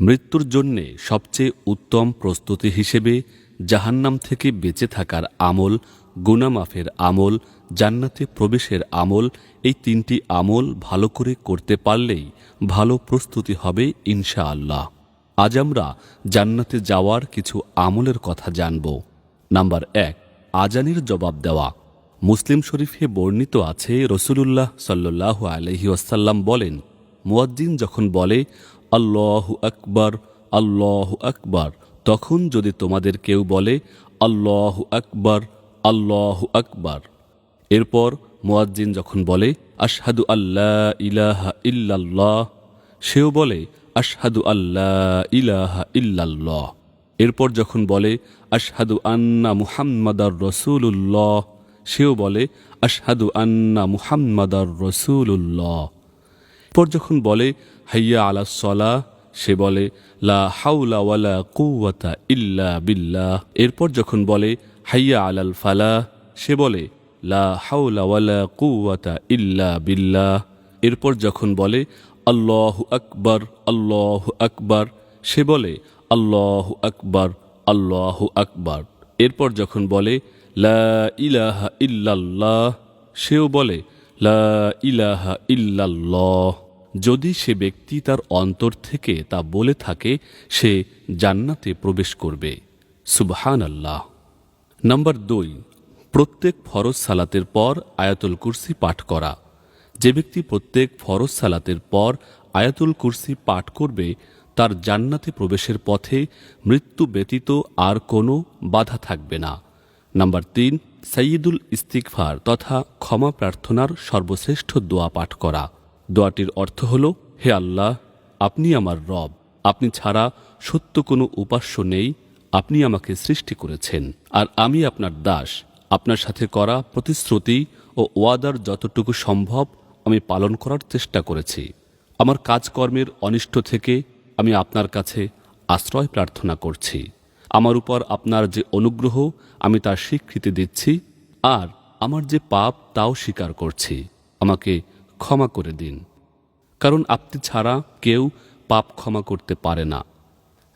মৃত্যুর জন্যে সবচেয়ে উত্তম প্রস্তুতি হিসেবে জাহান্নাম থেকে বেঁচে থাকার আমল, গুনামাফের আমল, জান্নাতে প্রবেশের আমল, এই তিনটি আমল ভালো করে করতে পারলেই ভালো প্রস্তুতি হবে ইনশাআল্লাহ। আজ আমরা জান্নাতে যাওয়ার কিছু আমলের কথা জানব। নাম্বার এক, আজানের জবাব দেওয়া। মুসলিম শরীফে বর্ণিত আছে, রসুলুল্লাহ সাল্লাহ আলহি ওয়াসাল্লাম বলেন, মুয়াজ্জিন যখন বলে আল্লাহু আকবার, আল্লাহ আকবার। তখন যদি তোমাদের কেউ বলে, আল্লাহ আকবার আল্লাহ আকবার। এরপর মুয়াজ্জিন যখন বলে, আশহাদু আল্লাহ ইলাহা ইল্লাল্লাহ, সেও বলে, আশহাদু আল্লাহ ইলাহা ইল্লাল্লাহ। এরপর যখন বলে, আশহাদু আন্না মুহাম্মাদার রসুল্লাহ সেও বলে, আশহাদু আন্না মুহাম্মাদার রসুল্লাহ এরপর যখন বলে হাইয়া আলা সলা সে বলে, লা হাউলা ওয়ালা কুওয়াতা ইল্লা বিল্লাহ। এরপর যখন বলে, হাইয়া আলাল ফালা সে বলে, লা হাউলা ওয়ালা কুওয়াতা ইল্লা বিল্লাহ। এরপর যখন বলে, আল্লাহু আকবার আল্লাহু আকবার, সে বলে, আল্লাহু আকবার আল্লাহু আকবার। এরপর যখন বলে, লা ইলাহা ইল্লাল্লাহ, সেও বলে, লা ইলাহা ইল্লাল্লাহ। যদি সে ব্যক্তি তার অন্তর থেকে তা বলে থাকে, সে জান্নাতে প্রবেশ করবে। সুবহান আল্লাহ নম্বর দুই, প্রত্যেক ফরজ সালাতের পর আয়াতুল কুরসি পাঠ করা। যে ব্যক্তি প্রত্যেক ফরজ সালাতের পর আয়াতুল কুরসি পাঠ করবে, তার জান্নাতে প্রবেশের পথে মৃত্যু ব্যতীত আর কোনো বাধা থাকবে না। নাম্বার তিন সঈদুল ইস্তিকফার তথা ক্ষমা প্রার্থনার সর্বশ্রেষ্ঠ দোয়া পাঠ করা। দোয়াটির অর্থ হল, হে আল্লাহ, আপনি আমার রব। আপনি ছাড়া সত্য কোনো উপাস্য নেই। আপনি আমাকে সৃষ্টি করেছেন, আর আমি আপনার দাস। আপনার সাথে করা প্রতিশ্রুতি ও ওয়াদার যতটুকু সম্ভব আমি পালন করার চেষ্টা করেছি। আমার কাজকর্মের অনিষ্ট থেকে আমি আপনার কাছে আশ্রয় প্রার্থনা করছি। আমার উপর আপনার যে অনুগ্রহ, আমি তার স্বীকৃতি দিচ্ছি, আর আমার যে পাপ, তাও স্বীকার করছি। আমাকে ক্ষমা করে দিন। কারণ আপনি ছাড়া কেউ পাপ ক্ষমা করতে পারে না।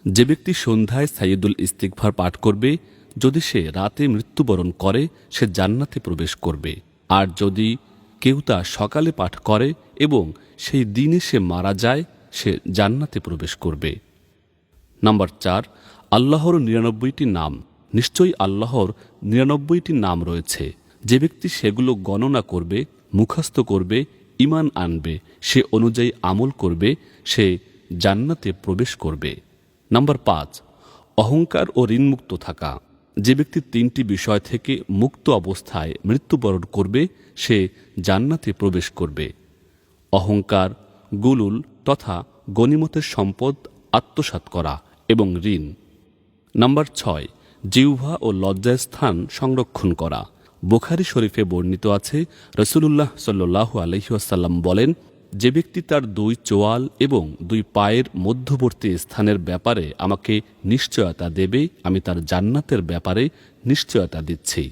যে ব্যক্তি সন্ধ্যায় সাইয়দুল ইস্তিকভার পাঠ করবে, যদি সে রাতে মৃত্যুবরণ করে, সে জান্নাতে প্রবেশ করবে। আর যদি কেউ তা সকালে পাঠ করে এবং সেই দিনে সে মারা যায়, সে জান্নাতে প্রবেশ করবে। নাম্বার চার, আল্লাহর নিরানব্বইটি নাম। নিশ্চয়ই আল্লাহর নিরানব্বইটি নাম রয়েছে। যে ব্যক্তি সেগুলো গণনা করবে, মুখস্থ করবে ইমান আনবে, সে অনুযায়ী আমল করবে, সে জান্নাতে প্রবেশ করবে। নাম্বার পাঁচ, অহংকার ও ঋণমুক্ত থাকা। যে ব্যক্তি তিনটি বিষয় থেকে মুক্ত অবস্থায় মৃত্যুবরণ করবে, সে জান্নাতে প্রবেশ করবে। অহংকার, গুলুল তথা গণিমতের সম্পদ আত্মসাৎ করা এবং ঋণ। নাম্বার ছয়, জিহ্বা ও লজ্জাস্থান সংরক্ষণ করা। বুখারি শরীফে বর্ণিত আছে, রসুলুল্লাহ সাল্লু আলহিহাসাল্লাম বলেন, যে ব্যক্তি তার দুই চোয়াল এবং দুই পায়ের মধ্যবর্তী স্থানের ব্যাপারে আমাকে নিশ্চয়তা দেবে, আমি তার জান্নাতের ব্যাপারে নিশ্চয়তা দিচ্ছি।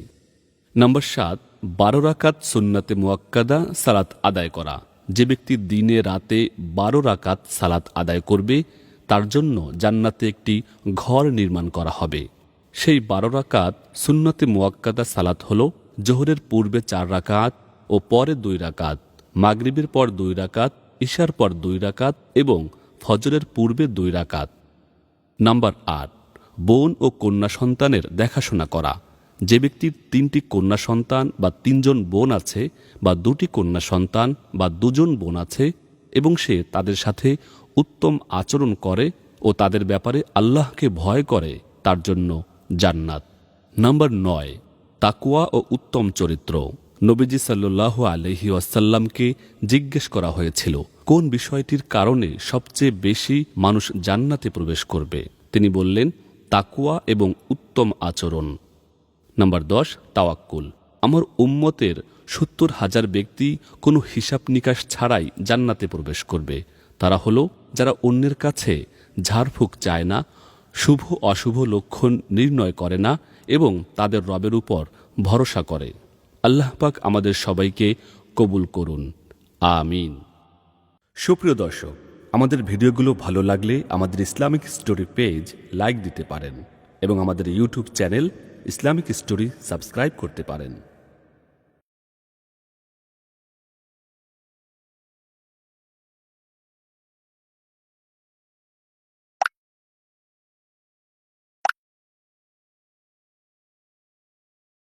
নম্বর সাত, বারো রাকাত সুন্নাতে মুয়াক্কাদা সালাত আদায় করা। যে ব্যক্তি দিনে রাতে বারো রাকাত সালাত আদায় করবে, তার জন্য জান্নাতে একটি ঘর নির্মাণ করা হবে। সেই বারো রাকাত সুন্নতে মুয়াক্কাদা সালাত হল জোহরের পূর্বে চার রাকাত ও পরে দুই রাকাত, মাগরিবের পর দুই রাকাত, ঈশার পর দুই রাকাত এবং ফজরের পূর্বে দুই রাকাত। নাম্বার আট, বোন ও কন্যা সন্তানের দেখাশোনা করা। যে ব্যক্তির তিনটি কন্যা সন্তান বা তিনজন বোন আছে বা দুটি কন্যা সন্তান বা দুজন বোন আছে এবং সে তাদের সাথে উত্তম আচরণ করে ও তাদের ব্যাপারে আল্লাহকে ভয় করে, তার জন্য জান্নাত। নাম্বার নয় তাকুয়া ও উত্তম চরিত্র। নবীজি সাল্লাহ আলহি ওয়াসাল্লামকে জিজ্ঞেস করা হয়েছিল, কোন বিষয়টির কারণে সবচেয়ে বেশি মানুষ জান্নাতে প্রবেশ করবে? তিনি বললেন তাকুয়া এবং উত্তম আচরণ। নাম্বার দশ, তাওয়াক্কুল। আমার উম্মতের সত্তর হাজার ব্যক্তি কোনো হিসাব নিকাশ ছাড়াই জান্নাতে প্রবেশ করবে। তারা হলো, যারা অন্যের কাছে ঝাড়ফুঁক চায় না শুভ অশুভ লক্ষণ নির্ণয় করে না এবং তাদের রবের উপর ভরসা করে। আল্লাহ পাক আমাদের সবাইকে কবুল করুন। আমিন। সুপ্রিয় দর্শক, আমাদের ভিডিওগুলো ভালো লাগলে আমাদের ইসলামিক স্টোরি পেজ লাইক দিতে পারেন এবং আমাদের YouTube channel Islamic story subscribe করতে পারেন।